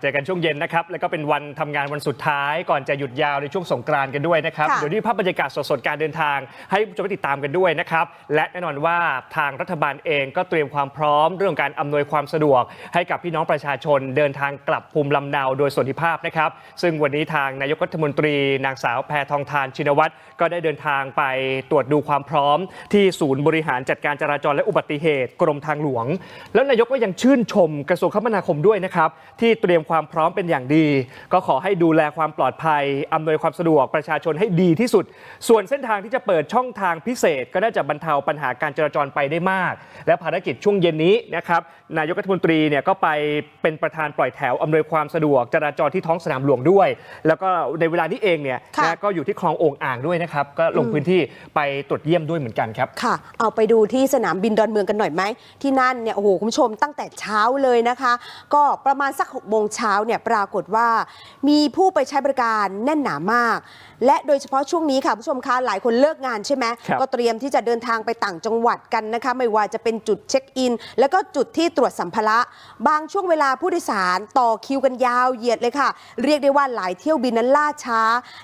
เจอกันช่วงเย็นนะครับ แล้วก็เป็นวันทำงานวันสุดท้ายก่อนจะหยุดยาวในช่วงสงกรานต์กันด้วยนะครับค่ะเดี๋ยวนี้ภาพบรรยากาศสดๆ การเดินทาง ให้ผู้ชมได้ติดตามกันด้วยนะครับ และแน่นอนว่าทางรัฐบาลเองก็เตรียมความพร้อมเรื่องการอำนวยความสะดวก ให้กับพี่น้องประชาชนเดินทางกลับภูมิลำเนาโดยส่วนทิภาพนะครับ ซึ่งวันนี้ทางนายกรัฐมนตรี นางสาวแพทองทานชินวัตรก็ได้เดินทางไปตรวจดูความพร้อม ที่ศูนย์บริหารจัดการจราจรและอุบัติเหตุ กรมทางหลวง แล้วนายกก็ยังชื่นชมกระทรวงคมนาคมด้วยนะครับที่เตรียมความพร้อมเป็นอย่างดี ก็ขอให้ดูแลความปลอดภัยอำนวยความสะดวกประชาชนให้ดีที่สุด ส่วนเส้นทางที่จะเปิดช่องทางพิเศษ ก็น่าจะบรรเทาปัญหาการจราจรไปได้มาก และภารกิจช่วงเย็นนี้นะครับนายกรัฐมนตรีเนี่ยก็ไปเป็นประธานปล่อยแถวอำนวยความสะดวกจราจรที่ท้องสนามหลวงด้วย แล้วก็ในเวลานี้เองเนี่ยค่ะนะก็อยู่ที่คลองโอ่งอ่างด้วยนะครับก็ลงพื้นที่ไปตรวจเยี่ยมด้วยเหมือนกันครับค่ะ เอาไปดูที่สนามบินดอนเมืองกันหน่อยไหมที่นั่นเนี่ยโอ้โหคุณผู้ชมตั้งแต่เช้าเลยนะคะ ก็ประมาณสัก6โมงเช้าเนี่ยปรากฏว่า มีผู้ไปใช้บริการแน่นหนามาก และโดยเฉพาะช่วงนี้ค่ะคุณผู้ชมคะหลายคนเลิกงานใช่ไหมครับ ก็เตรียมที่จะเดินทางไปต่างจังหวัดกันนะคะไม่ว่าจะเป็นจุดเช็คอิน แล้วก็จุดที่ตรวจสัมภาระ บางช่วงเวลาผู้โดยสารต่อคิวกันยาวเหยียดเลยค่ะ เรียกได้ว่าหลายเที่ยวบินนั้นล่าช้า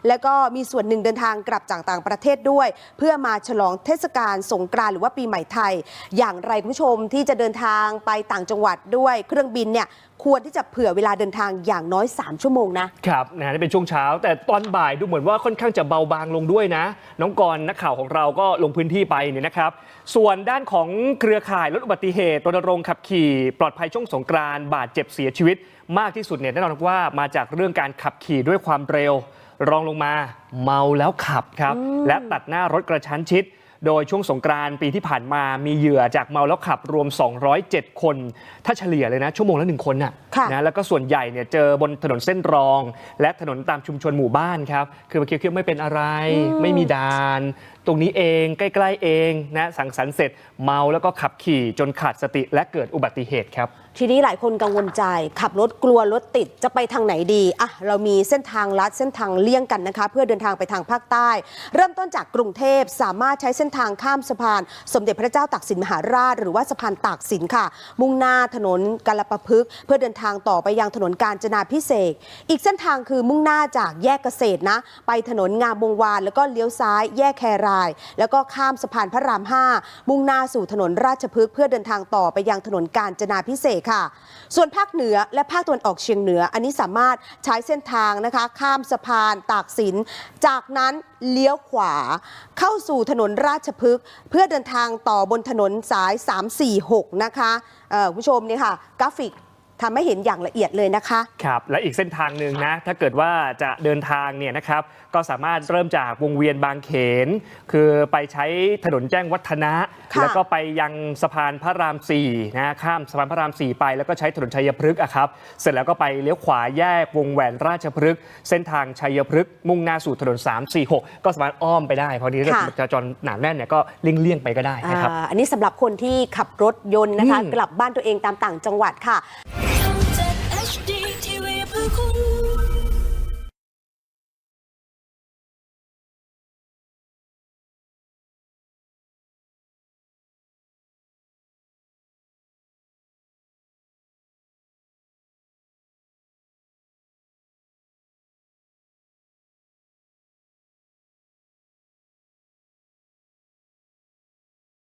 แล้วก็มีส่วนหนึ่งเดินทางกลับจากต่างประเทศด้วย เพื่อมาฉลองเทศกาลสงกรานต์หรือว่าปีใหม่ไทย อย่างไรคุณผู้ชมที่จะเดินทางไปต่างจังหวัดด้วยเครื่องบินเนี่ยควรที่จะเผื่อเวลาเดินทางอย่างน้อย 3 ชั่วโมงนะ ครับนะนี่เป็นช่วงเช้า แต่ตอนบ่ายดูเหมือนว่าค่อนข้างจะเบาบางลงด้วยนะ น้องกรณ์นักข่าวของเราก็ลงพื้นที่ไปเนี่ยนะครับ ส่วนด้านของเครือข่ายลดอุบัติเหตุรณรงค์ขับขี่ปลอดภัยช่วงสงกรานต์บาดเจ็บเสียชีวิต มากที่สุดเนี่ยแน่นอนว่ามาจากเรื่องการขับขี่ด้วยความเร็ว รองลงมา เมาแล้วขับครับ และตัดหน้ารถกระชั้นชิด โดยช่วงสงกรานต์ปีที่ผ่านมามีเหยื่อจากเมาแล้วขับรวม 207 คน ถ้าเฉลี่ยเลยนะ ชั่วโมงละหนึ่งคนน่ะค่ะนะแล้วก็ส่วนใหญ่เนี่ยเจอบนถนนเส้นรอง และถนนตามชุมชนหมู่บ้านครับ คือมาเคี้ยวๆไม่เป็นอะไร ไม่มีด่าน ตรงนี้เองใกล้ๆเองนะสังสรรค์เสร็จเมาแล้วก็ขับขี่จนขาดสติและเกิดอุบัติเหตุครับ ทีนี้หลายคนกังวลใจ ขับรถกลัวรถติดจะไปทางไหนดีอะเรามีเส้นทางลัดเส้นทางเลี่ยงกันนะคะ เพื่อเดินทางไปทางภาคใต้ เริ่มต้นจากกรุงเทพสามารถใช้เส้นทางข้ามสะพาน สมเด็จพระเจ้าตากสินมหาราช หรือว่าสะพานตากสินค่ะ มุ่งหน้าถนนกาลปะพฤกเพื่อเดินทางต่อไปยังถนนกาญจนาพิเศษอีกเส้นทางคือมุ่งหน้าจากแยกเกษตรนะ ไปถนนงามวงวานแล้วก็เลี้ยวซ้ายแยกแคราย แล้วก็ข้ามสะพานพระราม 5 มุ่งหน้าสู่ถนนราชพฤกษ์เพื่อเดินทางต่อไปยังถนนกาญจนาพิเศษค่ะ ส่วนภาคเหนือและภาคตะวันออกเฉียงเหนือ อันนี้สามารถใช้เส้นทางนะคะ ข้ามสะพานตากสิน จากนั้นเลี้ยวขวา เข้าสู่ถนนราชพฤกษ์เพื่อเดินทางต่อบนถนนสาย 346 นะคะคุณผู้ชมนี่ค่ะ กราฟิก ทำให้เห็นอย่างละเอียดเลยนะคะครับและอีกเส้นทางหนึ่งนะถ้าเกิดว่าจะเดินทางเนี่ยนะครับก็สามารถเริ่มจากวงเวียนบางเขน คือไปใช้ถนนแจ้งวัฒนะค่ะแล้วก็ไปยังสะพานพระราม4นะข้ามสะพานพระราม 4 ไป แล้วก็ใช้ถนนชัยพฤกษ์อะครับเสร็จแล้วก็ไปเลี้ยวขวาแยกวงแหวนราชพฤกษ์เส้นทางชัยพฤกษ์มุ่งหน้าสู่ถนน 346 ก็สามารถอ้อมไปได้เพราะนี้ค่ะจราจรหนาแน่นเนี่ยก็เลี่ยงๆไปก็ได้นะครับอ่าอันนี้สำหรับคนที่ขับรถยนต์นะคะอืมกลับบ้านตัวเองตามต่างจังหวัดค่ะทำจาก HD